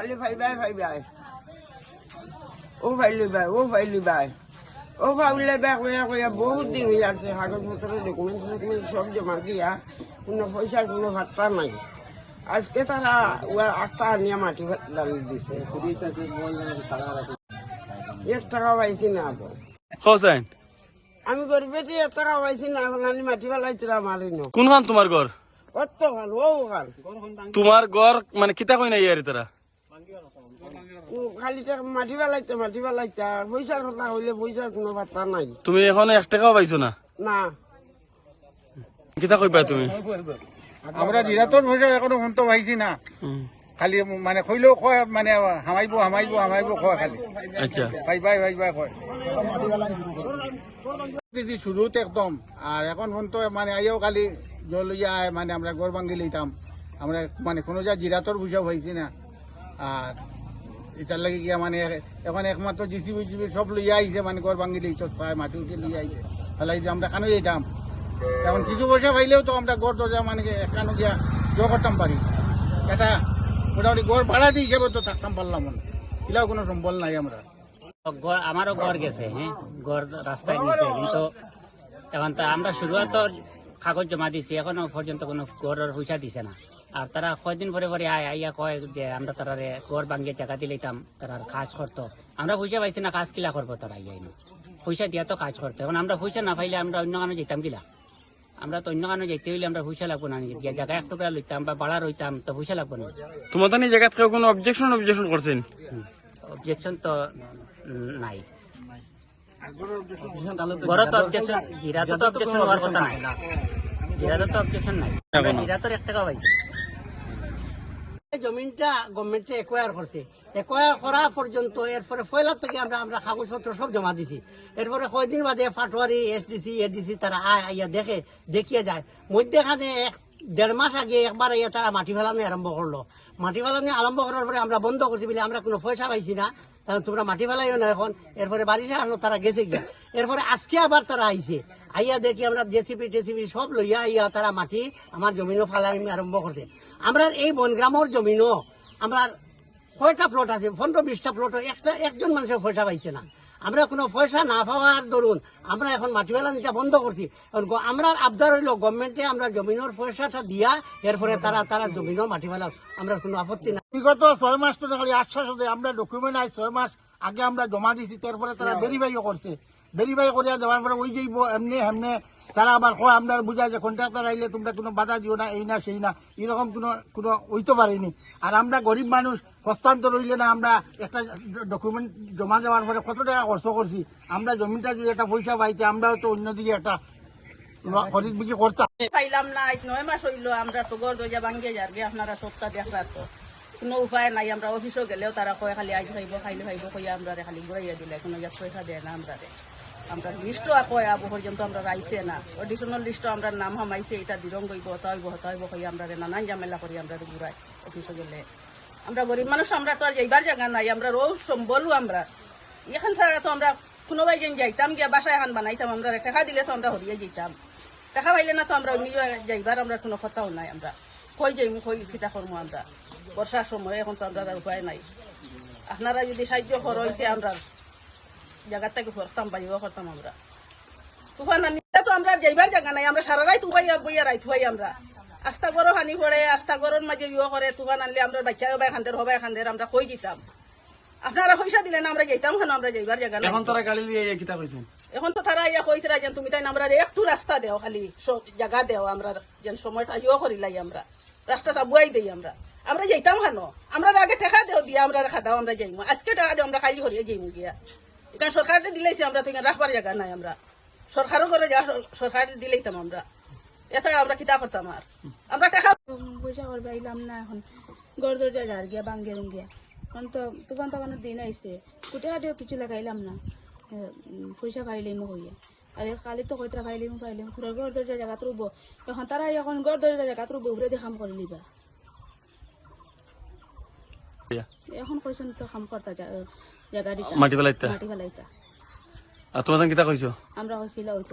খালি ফাইবাই ফাইবাই ও ফাইলি by O ফাইলি by. ও ফাইলে by কইয়া কইয়া বহুত দিন হয়ে যাচ্ছে কাগজপত্র ডকুমেন্ট ডকুমেন্ট সব জমা দিয়া কোনো পয়সার কোনো ভাত্তা নাই। আজকে তারা ওয়া আটটা নিয়ে মাটি ডালি দিছে। এক টাকা পাইছি না হোসেন আমি গরিবেটি এক টাকা পাইছি না আমি মাটি ফেলাইছিলাম মারিনো কোনখান তোমার ঘর কত খাল ও খাল তোমার ঘর মানে কিতা কই না ইয়ারি তারা খালি মাটি ফেলাইতে মাটি ফেলাইতে পয়সার কথা হইলে পয়সার কোনো ভাত্তা নাই। তুমি এখন এক টাকাও পাইছো না? না। কিতা কইবা তুমি? আমরা জিরাতর পয়সা এখনও ফোন তো পাইছি না। খালি মানে কইলেও কয় মানে হামাইব হামাইব হামাইব কয় খালি। আচ্ছা। ভাই ভাই ভাই ভাই কয় দিদি শুরুতে একদম আর এখন ফোন মানে আইও খালি জল লইয়া আয় মানে আমরা গড় ভাঙ্গি লইতাম। আমরা মানে কোনো যা জিরাতর পয়সা পাইছি না। আর এটার লাগে গিয়া মানে এখন একমাত্র জিসিবি জিবি সব লইয়া আইছে মানে গড় ভাঙ্গি লইত পায় মাটি উঠে লইয়া আইছে। তাহলে যে আমরা কানো যেতাম এখন কিছু পয়সা পাইলেও তো আমরা গড় দরজা মানে একানো গিয়া জো করতাম পারি। এটা মোটামুটি গড় ভাড়া দিয়ে হিসেবে তো থাকতাম পারলাম না। এটাও কোনো সম্বল নাই আমরা। আমারও গড় গেছে হ্যাঁ? গড় রাস্তায় নিচে কিন্তু এখন তো আমরা শুরুয়াত তো কাগজ জমা দিছি, এখনও পর্যন্ত কোনো গড়ের পয়সা দিছে না। আর তারা কয়দিন পরে পরে আয় আইয়া কয় যে আমরা তারা গড় ভাঙ্গিয়ে টাকা দিলেতাম তারা কাজ করতো। আমরা পয়সা পাইছি না কাজ কিলা করব তারা আইয়া এনে। পয়সা দিয়া তো কাজ করতো। এখন আমরা পয়সা না পাইলে আমরা অন্য কারণে যেতাম কিলা? আমরা তো অন্য কারণে যেতে হইলে আমরা পয়সা লাগবো না যে জায়গা এক টুকরা লইতাম বা ভাড়া রইতাম তো পয়সা লাগবো না। তোমার তো জায়গা কেউ কোনো অবজেকশন অবজেকশন করছেন? অবজেকশন তো উম, নাই। বড় তো অবজেকশন জিরাতে তো অবজেকশন হওয়ার কথা নাই। জিরাতে তো অবজেকশন নাই। এখনও। জিরাতের এক টাকা পাইছি এই জমিনটা গভর্নমেন্টে একোয়ার করছে। একোয়ার করা পর্যন্ত এরপরে ফয়লার থেকে আমরা আমরা কাগজপত্র সব জমা দিছি। এরপরে কয়দিন বাদে ফাটোয়ারি এসডিসি এডিসি তারা আয় আইয়া দেখে দেখিয়ে যায়। মধ্যেখানে এক দেড় মাস আগে একবার আইয়া তারা মাটি ফেলানো আরম্ভ করল। মাটি ফেলানো আরম্ভ করার পরে আমরা বন্ধ করছি বলে আমরা কোনো পয়সা পাইছি না। তাহলে তোমরা মাটি ফেলাইও না এখন। এরপরে বাড়িতে আসলো তারা গেছে গিয়া। এরপরে আজকে আবার তারা আইছে। আইয়া দেখি আমরা জেসিপি টেসিপি সব লইয়া আইয়া তারা মাটি আমার জমিনও ফালাই আরম্ভ করছে। আমরা এই বনগ্রামের জমিনও আমরা কয়টা প্লট আছে পনেরো বিশটা প্লট একটা একজন মানুষের পয়সা পাইছে না। আমরা কোনো পয়সা না পাওয়ার দরুন আমরা এখন মাটি ফেলা নিতে বন্ধ করছি। আমরা আবদার হইল গভর্নমেন্টে আমরা জমিনের পয়সাটা দিয়া এরপরে তারা তারা জমিনও মাটি ফেলা আমরা কোনো আপত্তি না। বিগত ছয় মাস তো খালি আশ্বাস আমরা ডকুমেন্ট আই ছয় মাস আগে আমরা জমা দিছি তারপরে তারা ভেরিফাইও করছে। ভেরিফাই করিয়া দেওয়ার পরে ওই যে এমনি এমনি তারা আবার কয়, আমরা বুঝায় যে কন্ট্রাক্টর আইলে তোমরা কোনো বাধা দিও না, এই না, সেই না। এরকম কোনো কোনো হইতে পারেনি। আর আমরা গরিব মানুষ, হস্তান্তর হইলে না আমরা একটা ডকুমেন্ট জমা দেওয়ার পরে কত টাকা খরচ করছি? আমরা জমিটা যদি একটা পয়সা পাইতে, আমরাও তো অন্যদিকে একটা খরিদ বিক্রি করতাম। পাইলাম না নয় মাস হইল, আমরা তো গড় দরজা ভাঙ্গে যার গে, আপনারা সপ্তাহ কোনো উপায় নাই, আমরা অফিসও গেলেও তারা কয়, খালি আজ খাইব খাইলে খাইব কইয়া আমরা খালি ঘুরাইয়া দিলে, কোনো পয়সা দেয় না আমরা আমরা লিস্টও কয় পর্যন্ত আমরা রাইছে না। অডিশনাল লিস্টও আমরা নাম হামাইছে এটা দিরং গইব হতা হইব হতা কইয়া আমরা নানান ঝামেলা করি আমরা ঘুরাই অফিসও গেলে আমরা গরিব মানুষ, আমরা তো আর যাইবার জায়গা নাই, আমরা রো সম্বলু আমরা। এখান ছাড়া তো আমরা কোনোবাই যেন যাইতাম গিয়া বাসায় এখন বানাইতাম, আমরা টাকা দিলে তো আমরা হরিয়ে যেতাম টাকা পাইলে না তো আমরা অন্য যাইবার আমরা কোনো কথাও নাই আমরা। কই যাইমু, কই কিতা করব আমরা। বর্ষার সময় এখন তো আমরা উপায় নাই। আপনারা যদি সাহায্য করইতে আমরা জায়গার থেকে বাইও করতাম আমরা। তুফান তো আমরা যাইবার জায়গা নাই আমরা সারা রাত বইয়া রাইত হই আমরা। আস্তা গরো হানি পড়ে আস্তা গরর মাঝে ইয়ে করে তুফান আনলে আমরা বাচ্চা হবাই খান্দের হবাই খান্দের আমরা কই দিতাম? আপনারা পয়সা দিলেন আমরা যাইতাম কেন? আমরা যাইবার জায়গা নাই। এখন তারা গাড়ি লিয়ে কিতা কইছেন? এখন তো তারা ইয়া কইতরা যেন তুমি তাই আমরা একটু রাস্তা দেও খালি জায়গা দেও আমরা যেন সময়টা ইয়ে করিলাই আমরা। রাস্তাটা বুয়াই দেই আমরা। আমরা যাইতাম কেন? আমরা আগে টাকা দেও দিয়া আমরা রেখা দাও আমরা যাইমু। আজকে টাকা দেও আমরা খালি করিয়ে যাইমু গিয়া। এখানে সরকারে দিলাইছে আমরা তো এখানে রাখবার জায়গা নাই আমরা? সরকারও করে যা সরকার দিলাইতাম আমরা। এছাড়া আমরা কিতা করতাম আর? আমরা টাকা পয়সা করবে আইলাম না এখন। গড় দরজা যার গিয়া বাঙ্গের গিয়া এখন তো তুফান তাফানোর দিন আইসে কুটে কাটেও কিছু লাগাইলাম না। পয়সা পাইলিম হইয়া। আর কালি তো কইতরা পাইলিম পাইলিম পুরো গড় দরজা জায়গাত রুব। এখন তারা এখন গড় দরজা জায়গাত রুব উপরে দিয়ে কাম করে লিবা। এখন কইছেন তো কাম করতা জায়গা দিতা মাটি ফেলাইতা মাটি ফেলাইতা আর তোমার কিতা কইছো আমরা হইছিল হইতো